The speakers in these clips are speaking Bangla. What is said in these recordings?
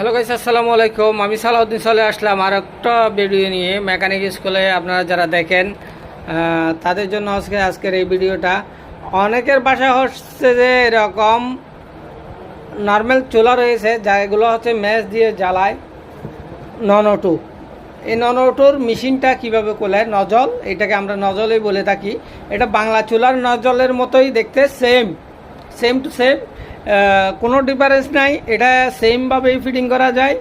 হ্যালো গাইস আসসালামু আলাইকুম আমি সালাউদ্দিন চলে আসলাম আর একটা ভিডিও নিয়ে মেকানিক স্কুলে আপনারা যারা দেখেন তাদের জন্য আজকে, আজকের এই ভিডিওটা অনেকের বাসা হচ্ছে যে এরকম নর্মাল চুলা রয়েছে যেগুলো হচ্ছে ম্যাচ দিয়ে জ্বালায় নন টু এই নন টুর মেশিনটা কীভাবে কোলায় নজল, এটাকে আমরা নজলেই বলে থাকি। এটা বাংলা চুলার নজলের মতোই দেখতে সেম সেম টু সেম কোনো ডিফারেন্স নাই। এটা সেমভাবেই ফিটিং করা যায়।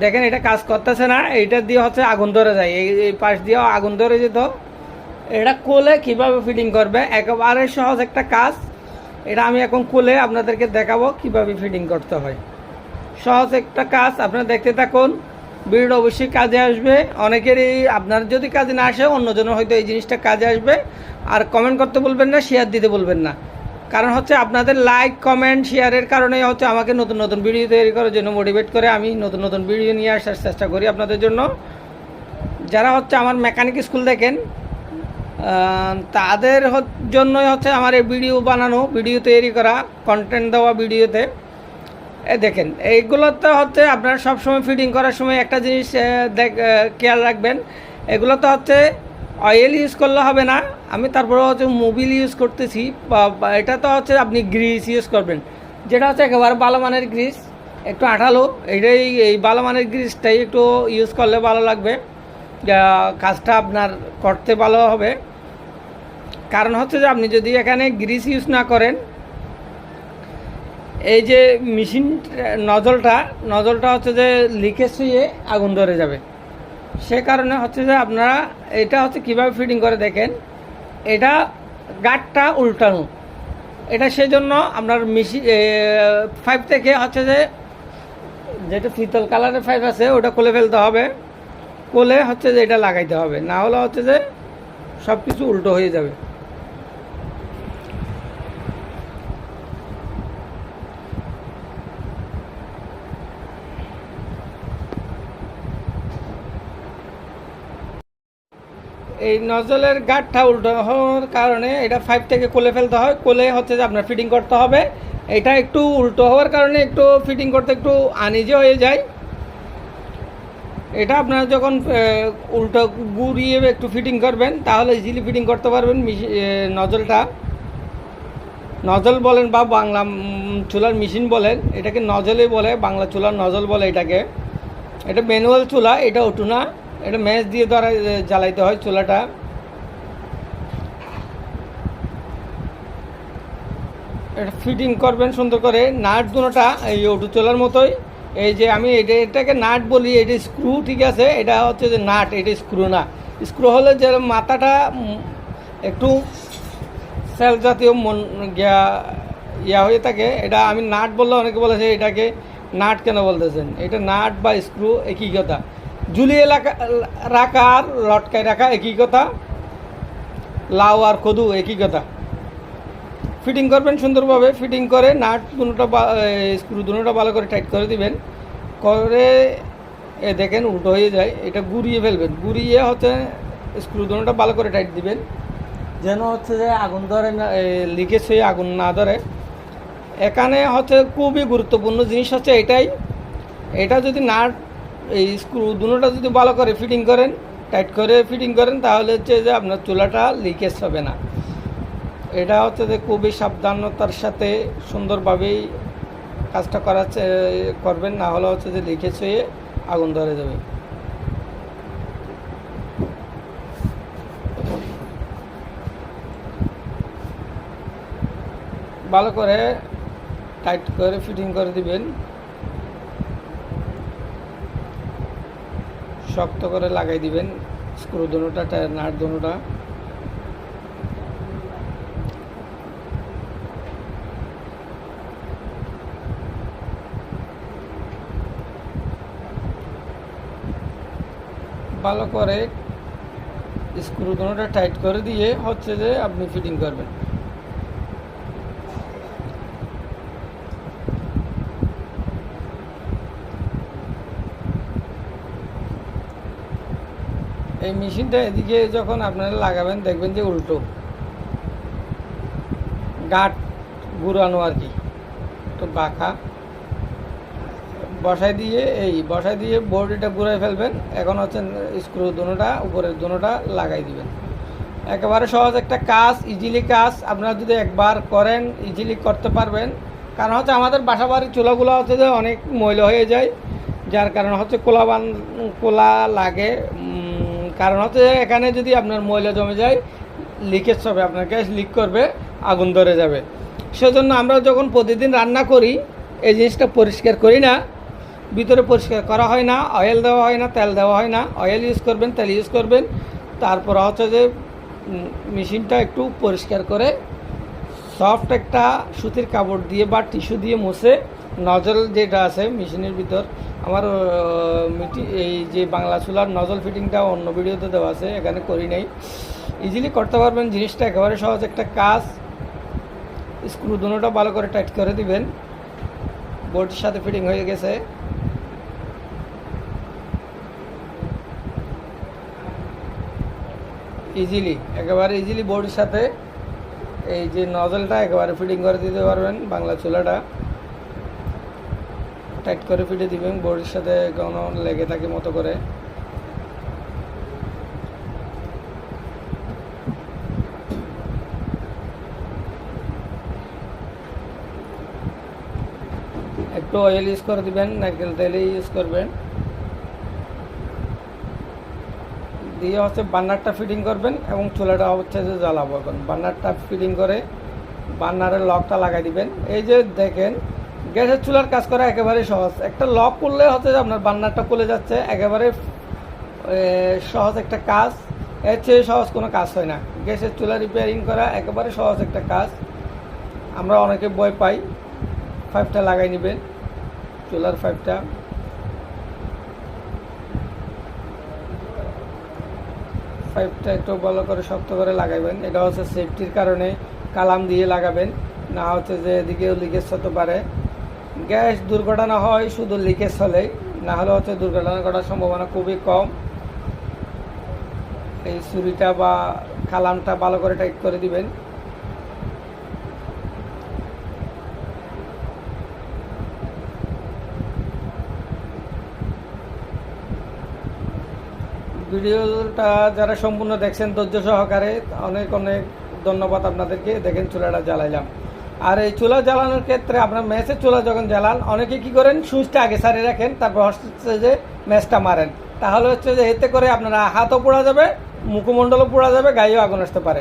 দেখেন, এটা কাজ করতেছে না। এইটা দিয়ে হচ্ছে আগুন ধরে যায়। এই এই পাশ দিয়েও আগুন ধরে যেত। এটা কোলে কীভাবে ফিটিং করবে? একেবারে সহজ একটা কাজ। এটা আমি এখন কোলে আপনাদেরকে দেখাবো কীভাবে ফিটিং করতে হয়। সহজ একটা কাজ। আপনারা দেখতে থাকুন। ভিডিও অবশ্যই কাজে আসবে। অনেকেরই আপনার যদি কাজে না আসে, অন্যজনের হয়তো এই জিনিসটা কাজে আসবে। আর কমেন্ট করতে বলবেন না শেয়ার দিতে বলবেন না। কারণ হচ্ছে আপনাদের লাইক কমেন্ট শেয়ারের কারণে হচ্ছে আমাকে নতুন নতুন ভিডিও তৈরি করার জন্য মোটিভেট করে আমি নতুন নতুন ভিডিও নিয়ে আসার চেষ্টা করি আপনাদের জন্য। যারা হচ্ছে আমার মেকানিক স্কুল দেখেন তাদের জন্যই হচ্ছে আমার এই ভিডিও বানানো ভিডিও তৈরি করা কন্টেন্ট দেওয়া ভিডিওতে এ দেখেন, এইগুলোতে হচ্ছে আপনারা সবসময় ফিডিং করার সময় একটা জিনিস দেখ খেয়াল রাখবেন। এগুলোতে হচ্ছে অয়েল ইউজ করলে হবে না। আমি তারপরে হচ্ছে মোবিল ইউজ করতেছি। এটা তো হচ্ছে আপনি গ্রিস ইউজ করবেন। যেটা হচ্ছে একেবারে ভালো মানের গ্রিস একটু আঠালো, এইটাই, এই ভালো মানের গ্রিসটাই একটু ইউজ করলে ভালো লাগবে। কাজটা আপনার করতে ভালো হবে। কারণ হচ্ছে যে আপনি যদি এখানে গ্রিস ইউজ না করেন, এই যে মেশিন নজলটা নজলটা হচ্ছে যে লিকেজ হয়ে আগুন ধরে যাবে। সে কারণে হচ্ছে যে আপনারা এটা হচ্ছে কীভাবে ফিটিং করে দেখেন। এটা গাঠটা উল্টানো। এটা সেজন্য আপনার মিশি ফাইভ থেকে হচ্ছে যে, যেটা শীতল কালারের পাইপ আছে, ওটা খুলে ফেলতে হবে। কোলে হচ্ছে যে এটা লাগাইতে হবে। না হলে হচ্ছে যে সব কিছু উল্টো হয়ে যাবে। এই নজলের গাঠটা উল্টো হওয়ার কারণে এটা ফাইভ থেকে কোলে ফেলতে হয়। কোলে হচ্ছে যে আপনার ফিটিং করতে হবে। এটা একটু উল্টো হওয়ার কারণে একটু ফিটিং করতে একটু আনিজে হয়ে যায়। এটা আপনারা যখন উল্টো গুড়িয়ে একটু ফিটিং করবেন, তাহলে ইজিলি ফিটিং করতে পারবেন নজলটা। নজল বলেন বা বাংলা চুলার মেশিন বলেন, এটাকে নজলে বলে, বাংলা চুলার নজল বলে এটাকে। এটা ম্যানুয়াল চুলা, এটা ওটু না এটা ম্যাচ দিয়ে এ, জ্বালাইতে হয় চুলাটা। এটা ফিটিং করবেন সুন্দর করে নাট দুটোটা এই ওটু চোলার মতোই। এই যে আমি এটা এটাকে নাট বলি এটা স্ক্রু ঠিক আছে এটা হচ্ছে যে নাট এটা স্ক্রু না। স্ক্রু হলে যে মাথাটা একটু সেল জাতীয় মন গিয়া ইয়া হয়ে থাকে এটা আমি নাট বললে অনেকে বলেছে এটাকে নাট কেন বলতেছেন? এটা নাট বা স্ক্রু একই কথা। ঝুলিয়ে রাখা আর লটকায় রাখা একই কথা। লাউ আর কদু একই কথা। ফিটিং করবেন সুন্দরভাবে, ফিটিং করে নাট দুটোটা স্ক্রু দুটোটা ভালো করে টাইট করে দিবেন। করে, এ, দেখেন উল্টো হয়ে যায়। এটা গুড়িয়ে ফেলবেন। গুড়িয়ে হচ্ছে স্ক্রু দুটোটা ভালো করে টাইট দিবেন। যেন হচ্ছে যে আগুন ধরে না লিকেজ হয়ে আগুন না ধরে। এখানে হচ্ছে খুবই গুরুত্বপূর্ণ জিনিস হচ্ছে এটাই। এটা যদি নাট এই স্ক্রু দুটোটা যদি ভালো করে ফিটিং করেন, টাইট করে ফিটিং করেন, তাহলে হচ্ছে যে আপনার চুলাটা লিকেজ হবে না। এটা হচ্ছে যে খুবই সাবধানতার সাথে সুন্দরভাবেই কাজটা করার করবেন, না হলে হচ্ছে যে লিকেজ হয়ে আগুন ধরে যাবে। ভালো করে টাইট করে ফিটিং করে দিবেন। শক্ত করে লাগাই দিবেন। স্ক্রু দুটোটা নাট দুটোটা ভালো করে স্ক্রু দুটোটা টাইট করে দিয়ে হচ্ছে যে আপনি ফিটিং করবেন। এই মেশিনটা এদিকে যখন আপনারা লাগাবেন, দেখবেন যে উল্টো। গাট ঘুরানো আর কি। তো বাঁকা। বসাই দিয়ে, এই বসাই দিয়ে বডিটা ঘুরাই ফেলবেন। এখন হচ্ছে স্ক্রু দুটোটা উপরের দুটোটা লাগাই দিবেন। একেবারে সহজ একটা কাজ ইজিলি কাজ। আপনারা যদি একবার করেন ইজিলি করতে পারবেন। কারণ হচ্ছে আমাদের বাসা বাড়ির চুলাগুলো হচ্ছে যে অনেক ময়লা হয়ে যায়। যার কারণ হচ্ছে কোলা বান কোলা লাগে। কারণ হচ্ছে এখানে যদি আপনার ময়লা জমে যায় লিকেজ হবে আপনার গ্যাস লিক করবে, আগুন ধরে যাবে। সেজন্য আমরা যখন প্রতিদিন রান্না করি, এই জিনিসটা পরিষ্কার করি না। ভিতরে পরিষ্কার করা হয় না অয়েল দেওয়া হয় না, তেল দেওয়া হয় না। অয়েল ইউজ করবেন, তেল ইউজ করবেন। তারপর হচ্ছে যে মেশিনটা একটু পরিষ্কার করে সফট একটা সুতির কাপড় দিয়ে বা টিস্যু দিয়ে মুছে নজল যেটা আছে, মেশিনের ভিতর আমার মিটি, এই যে বাংলা চুলার নজল ফিটিংটা অন্য ভিডিওতে দেওয়া আছে, এখানে করি নাই। ইজিলি করতে পারবেন, জিনিসটা একেবারে সহজ একটা কাজ। স্ক্রু দুটোটা ভালো করে টাইট করে দিবেন। বোর্ডের সাথে ফিটিং হয়ে গেছে। ইজিলি একেবারে ইজিলি বোর্ডের সাথে এই যে নজলটা একেবারে ফিটিং করে দিতে পারবেন, বাংলা চুলাটা। টাইট করে ফিটে দিবেন বড়ির সাথে কোনো লেগে থাকে মতো করে। একটু অয়েল ইউজ করে দিবেন, নারকেল তেল ইউজ করবেন। দিয়ে হচ্ছে বার্নারটা ফিটিং করবেন এবং চুলাটা হচ্ছে যে জ্বালাবো এখন। বার্নারটা ফিটিং করে বার্নারের লকটা লাগাই দিবেন। এই যে দেখেন গ্যাসের চুলার কাজ করা একেবারে সহজ। একটা লক করলে হচ্ছে আপনার বান্নারটা খুলে যাচ্ছে, একেবারে সহজ একটা কাজ। এর চেয়ে সহজ কোনো কাজ হয় না। গ্যাসের চুলা রিপেয়ারিং করা একেবারে সহজ একটা কাজ। আমরা অনেকে বই পাই ফাইভটা লাগাই নেবেন, চুলার ফাইভটা পাইপটা একটু ভালো করে শক্ত করে লাগাবেন এটা হচ্ছে সেফটির কারণে, কালাম দিয়ে লাগাবেন। না হচ্ছে যে এদিকেও লিকেজ হতে পারে। গ্যাস দুর্ঘটনা হয়, শুধু লিকেজ হলেই। না হলে হচ্ছে দুর্ঘটনা ঘটার সম্ভাবনা খুবই কম। এই ছুরিটা বা কালামটা ভালো করে টাইট করে দিবেন। ভিডিওটা যারা সম্পূর্ণ দেখছেন ধৈর্য সহকারে, অনেক অনেক ধন্যবাদ আপনাদেরকে। দেখেন চুলাটা জ্বালাইলাম। আর এই চুলা জ্বালানোর ক্ষেত্রে আপনার ম্যাচের চুলা যখন জ্বালান, অনেকে কি করেন? সুইচটা আগে সারিয়ে রাখেন, তারপর হচ্ছে যে ম্যাচটা মারেন। তাহলে হচ্ছে যে এতে করে আপনারা হাতও পোড়া যাবে, মুখমণ্ডলও পোড়া যাবে, গায়েও আগুন আসতে পারে।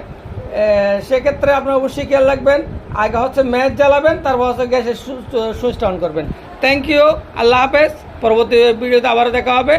সেক্ষেত্রে আপনার অবশ্যই খেয়াল রাখবেন, আগে হচ্ছে ম্যাচ জ্বালাবেন, তারপর হচ্ছে গ্যাসের সুইচটা অন করবেন। থ্যাংক ইউ আল্লাহ হাফেজ, পরবর্তী ভিডিওতে আবারও দেখা হবে।